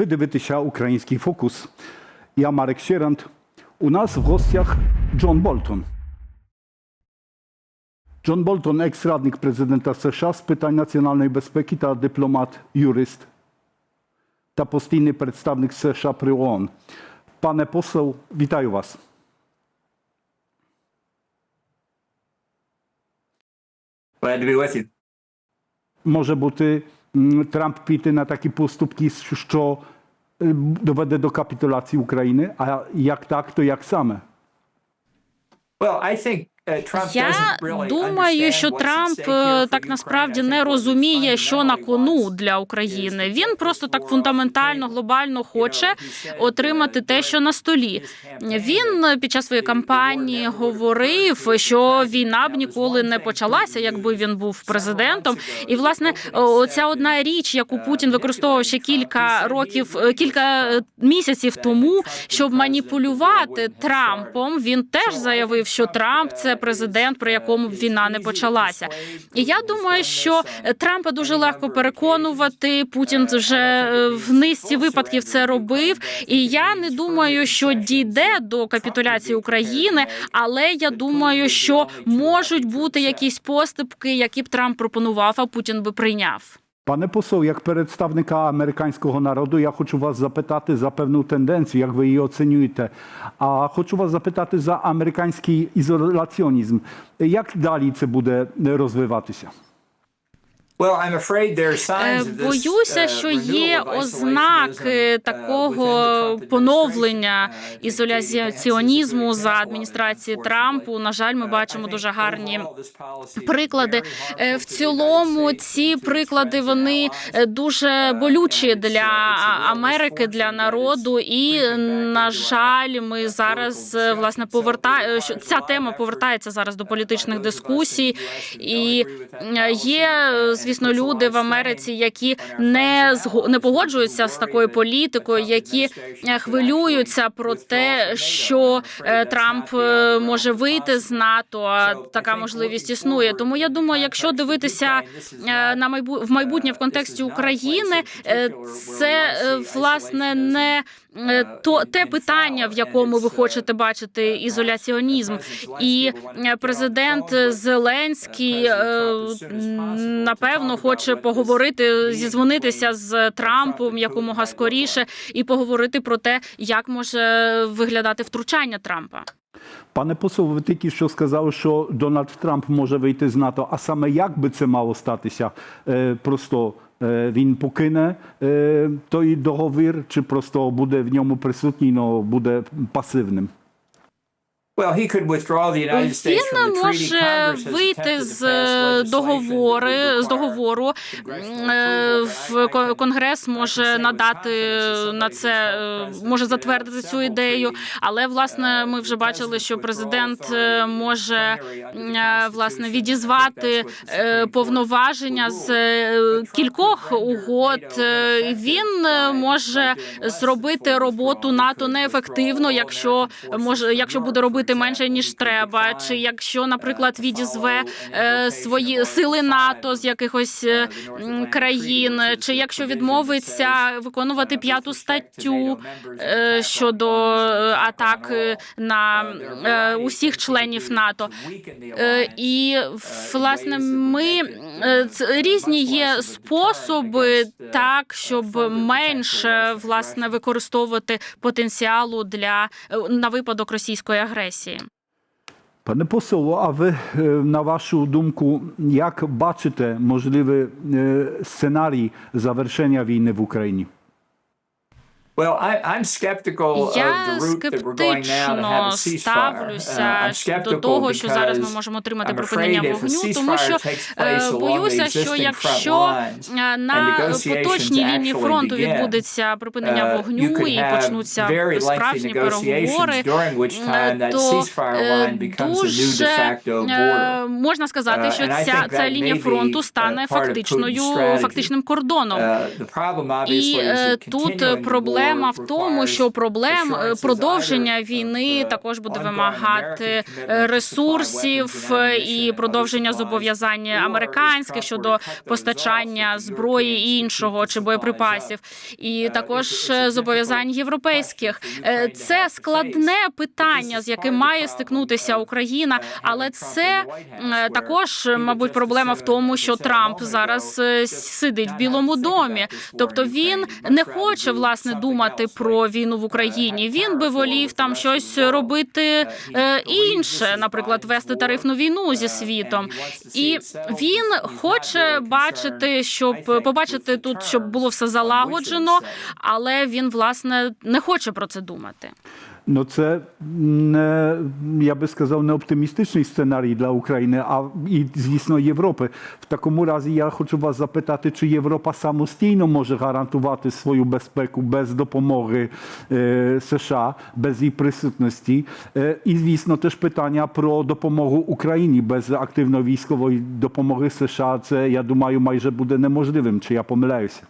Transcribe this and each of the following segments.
Ви дивитеся український фокус. Я Марек Сєрант. У нас в гостях Джон Болтон. Джон Болтон, екс-радник президента США з питань національної безпеки та дипломат-юрист та постійний представник США при ООН. Пане посол, вітаю вас. Glad to be with you. Може бути м, Трамп піти на такі поступки, що е, доведе до капітуляції України. А як так, то як саме? Well, I think uh, Trump Я думаю, що Трамп е, так насправді не розуміє, що на кону для України. Він просто так фундаментально, глобально хоче отримати те, що на столі. Він е, під час своєї кампанії говорив, що війна б ніколи не почалася, якби він був президентом. І власне оця одна річ, яку Путін використовував ще кілька років, е, кілька е, місяців тому, щоб маніпулювати Трампом. Він теж заявив, що Трамп це президент, при якому б війна не почалася. І я думаю, що Трампа дуже легко переконувати. Путін вже е, в низці випадків це робив. І я не думаю, що дійде до капітуляції України, але я думаю, що можуть бути якісь поступки, які б Трамп пропонував, а Путін би прийняв. Пане посол, як представника американського народу, я хочу вас запитати за певну тенденцію, як ви її оцінюєте. А хочу вас запитати за американський ізоляціонізм. Як далі це буде розвиватися? Боюся, uh, що є ознаки uh, такого the Trump поновлення. Ізоляціонізму за адміністрації. Трампу. На жаль, ми Uh, бачимо дуже гарні приклади. Е, В цілому ці приклади вони е, дуже болючі для Америки, для народу. І на жаль, ми зараз е, власне повертає що ця тема повертається зараз до політичних дискусій. І е, є, е, звісно, люди в Америці, які не не погоджуються з такою політикою, які е, хвилюються про те, що е, Трамп е, може вийти з НАТО. А така можливість існує. Тому я думаю, якщо дивитися на майбу в майбутнє в контексті України, це власне не то те питання, в якому ви хочете бачити ізоляціонізм, і президент Зеленський е, напевно хоче поговорити, зізвонитися з Трампом якомога скоріше, і поговорити про те, як може виглядати втручання Трампа. Пане посол, ви тільки що сказали, що Дональд Трамп може вийти з НАТО. А саме як би це мало статися? Е, просто е, він покине е, той договір, чи просто буде в ньому присутній, але буде пасивним? Він може вийти з договори з договору. Е, В конгрес може надати на це, е, може затвердити цю ідею. Але власне ми вже uh, бачили, що президент е, може е, власне відізвати е, повноваження з е, кількох угод. Е, Він е, може зробити роботу. НАТО неефективно, якщо може, якщо буде робити for менше ніж треба, чи якщо, наприклад, uh, відізве е, свої сили НАТО 5 з якихось е, країн, чи якщо відмовиться виконувати uh, п'яту статтю е, щодо е, атак е, на uh, е, усіх членів НАТО. Е, І uh, власне ми е, uh, різні є способи uh, так, uh, щоб менше власне використовувати потенціалу для е, на випадок російської агресії. Пане посол, а ви е, на вашу думку, як бачите можливий е, сценарій завершення війни в Україні? Have скептично. Uh, ставлюся до того, що зараз ми можемо отримати припинення вогню, тому що е, боюся, що якщо е, на поточній лінії фронту відбудеться припинення uh, вогню і почнуться справжні переговори, то е, дуже е, можна сказати, Uh, що ця ця лінія фронту uh, стане фактичною фактичним кордоном. Uh, І е, тут war проблема в тому, що проблем е, продовження війни також буде вимагати е, ресурсів і продовження зобов'язань американських щодо постачання зброї і іншого чи боєприпасів, і також е, зобов'язань європейських. Е, Це складне питання, з яким має стикнутися Україна, але це також, мабуть, проблема в тому, що Трамп зараз сидить в Білому домі. Тобто він не хоче власне думати про війну в Україні. Він би волів там щось робити е, інше, наприклад, вести тарифну війну зі світом. І він хоче бачити, щоб побачити тут, щоб було все залагоджено, але він власне не хоче про це думати. No це не, я би сказав, не оптимістичний сценарій для України, а і, звісно, Європи. В такому разі я хочу вас запитати, чи Європа самостійно може гарантувати свою безпеку без допомоги е, США, без її присутності. Е, і, звісно, теж питання про допомогу Україні без активної військової допомоги США. Це, я думаю, майже буде неможливим. Чи я помиляюся?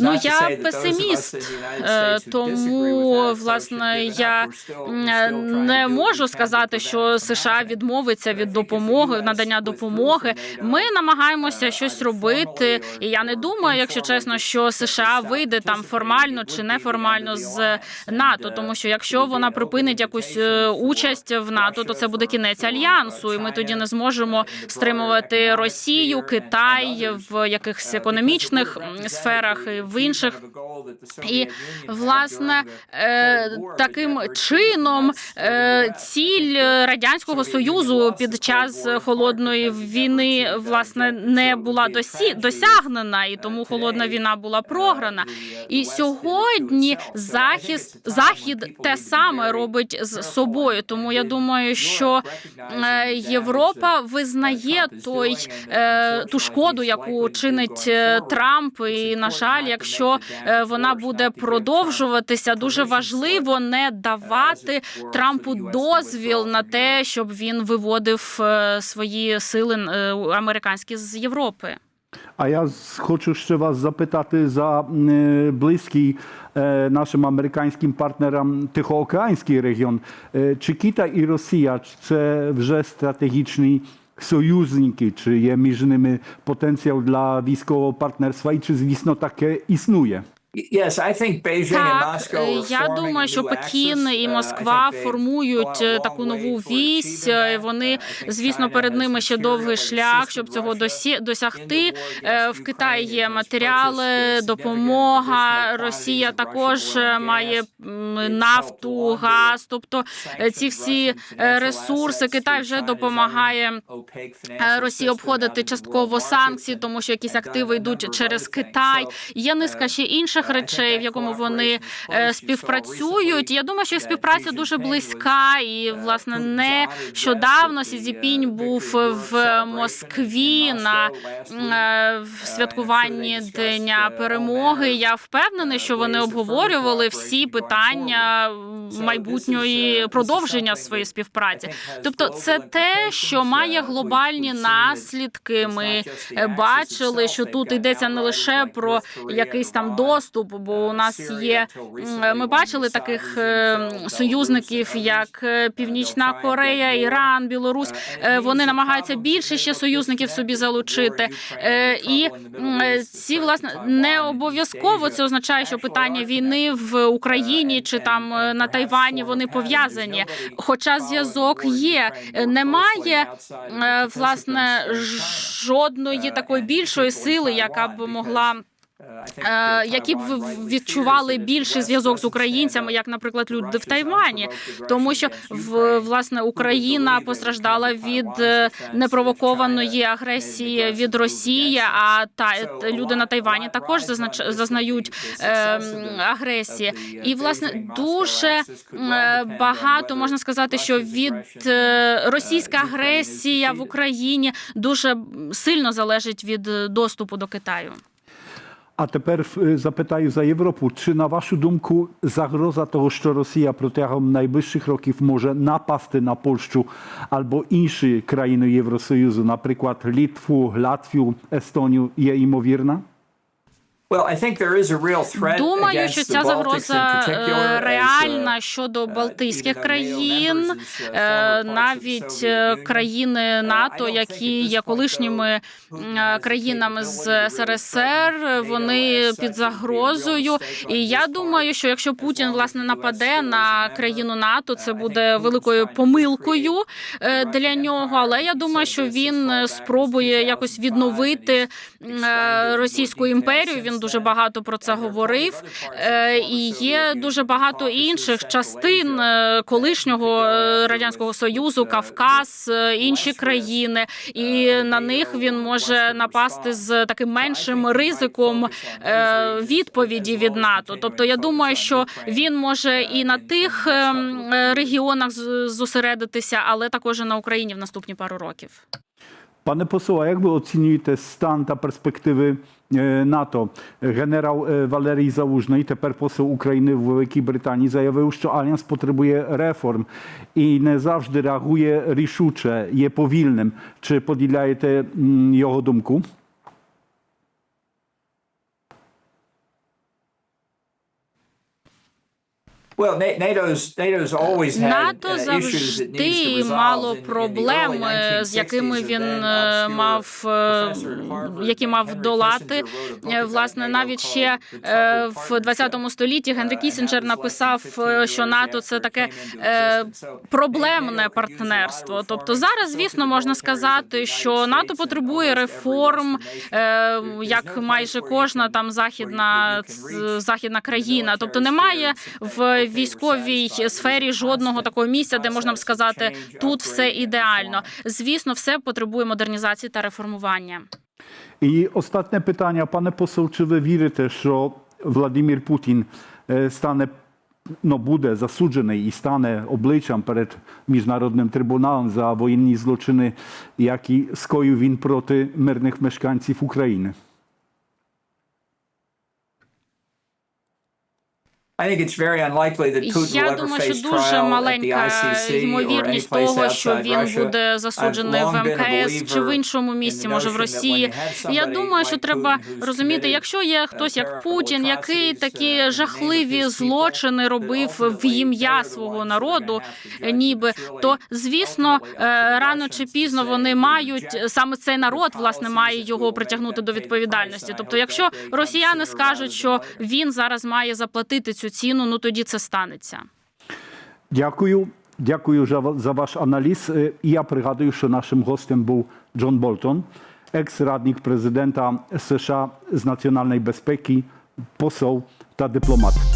Ну, not to я песиміст, е, тому власне я не можу сказати, що США відмовиться від допомоги, надання допомоги. Ми намагаємося щось робити, і я не думаю, якщо чесно, що США вийде там формально чи неформально з НАТО, тому що якщо вона припинить якусь е, участь в НАТО, то це буде кінець альянсу, і ми тоді не зможемо стримувати Росію, Китай в якихось економічних сферах і в інших. І власне е, таким чином е, ціль радянського союзу під час холодної війни власне не була досі досягнена, і тому холодна війна була програна. І сьогодні захист захід те саме робить з собою. Тому я думаю, що е, Європа визнає той ту шкоду, яку чинить Трамп, і на жаль, якщо е, вона буде продовжуватися, дуже важливо не давати Трампу дозвіл на те, щоб він виводив е, свої сили е, американські з Європи. А я хочу ще вас запитати за близький нашим американським партнерам Тихоокеанський регіон. Чи Китай і Росія це вже стратегічні союзники, чи є між ними потенціал для військового партнерства, і чи, звісно, таке існує? Так, е, я думаю, що Пекін і Uh, Москва формують е, таку нову вісь. е. Вони, звісно, перед ними ще довгий шлях, щоб цього досягти. Е, В Китаї є матеріали, допомога. Росія також е, має нафту, газ. Тобто е, ці всі е, ресурси Китай вже допомагає. е, Росії обходити частково санкції, тому що якісь активи йдуть через. Китай. Є низка ще інших Think речей, в якому вони е, співпрацюють. Я думаю, що їх співпраця дуже близька, і uh, власне Putin's не honored guest щодавно at Сі the, Цзіпінь uh, був в Москві на е, Uh, святкуванні Дня uh, перемоги. Я впевнений, uh, що вони обговорювали всі питання майбутньої uh, продовження своєї співпраці. Тобто, це те, що має uh, глобальні наслідки. Ми е, бачили, що тут йдеться не лише про якийсь там Iran, доступ, бо у нас є ми бачили таких е, fell, союзників, як е, Північна Корея. Іран, Білорусь. Uh, Е, Вони намагаються більше ще союзників собі залучити. Е, Ukraine, І е, ці власне не обов'язково це означає, що питання війни в Україні чи там е, на Тайвані вони пов'язані. Хоча зв'язок є, Е, немає е, власне жодної такої більшої сили, яка б могла. Е, Які б відчували більший зв'язок з українцями, як, наприклад, люди в Тайвані, тому що в власне Україна постраждала від е, непровокованої агресії від Росії. А та люди на Тайвані також зазнач- зазнають е, агресії. І власне дуже е, багато можна сказати, що від е, російська агресія в Україні дуже сильно залежить від доступу до Китаю. А тепер е, запитаю за Європу. Чи на вашу думку загроза того, що Росія протягом найближчих років може напасти на Польщу або інші країни Євросоюзу, наприклад, Літву, Латвію, Естонію, є ймовірна? Думаю, що ця загроза е, реальна uh, щодо uh, Балтійських країн, uh, Е, навіть е, країни НАТО, які є колишніми країнами з СРСР, вони під загрозою. І я думаю, що якщо Путін власне нападе на країну НАТО, це uh, буде великою помилкою е, для нього. Але я думаю, що він е, спробує якось 2005, відновити е, російську імперію. since Він дуже багато про це говорив. Е, І є дуже багато інших частин е, колишнього е, радянського союзу, Кавказ, інші країни, і на них він може напасти з таким меншим ризиком відповіді від НАТО. Тобто, я думаю, що він може і на тих регіонах зосередитися, але також і на Україні в наступні пару років. Пане посол, а як ви оцінюєте стан та перспективи е, НАТО? Генерал е, Валерій Залужний, тепер посол України в Великій Британії, заявив, що альянс потребує реформ і не завжди реагує рішуче, є повільним. Чи поділяєте м, його думку? Well, Na- NATO's NATO's always had НАТО uh, завжди мало проблем, е, з якими 1960s, він е, мав е, які мав долати. Е, Власне, навіть ще е, в Partnership. 20 столітті Генрі Uh, Кісінджер написав, 15 е, що НАТО це таке е, проблемне партнерство. Тобто зараз, звісно, можна сказати, що НАТО потребує реформ, е, як майже кожна там західна західна країна. Тобто немає say, в військовій сфері жодного такого місця, де можна б сказати, тут все ідеально. Звісно, все потребує модернізації та реформування. І останнє питання, пане посол, чи ви вірите, що Владимир Путін е, стане ну, буде засуджений і стане обличчям перед міжнародним трибуналом за воєнні злочини, які скоїв він проти мирних мешканців України? Я думаю, що дуже маленька ймовірність того, що він буде засуджений в МКС чи в іншому місці, може в Росії. Я думаю, що треба розуміти, якщо є uh, хтось як Путін, який такі uh, жахливі злочини робив в ім'я свого народу, ніби то звісно е, рано чи пізно вони мають саме цей народ власне має його притягнути до відповідальності. Тобто, якщо росіяни скажуть, що він зараз має заплатити цю ціну, ну тоді це станеться. Дякую. Дякую за, ваш аналіз. Е, я пригадую, що нашим гостем був Джон Болтон, екс-радник президента США з національної безпеки, посол та дипломат.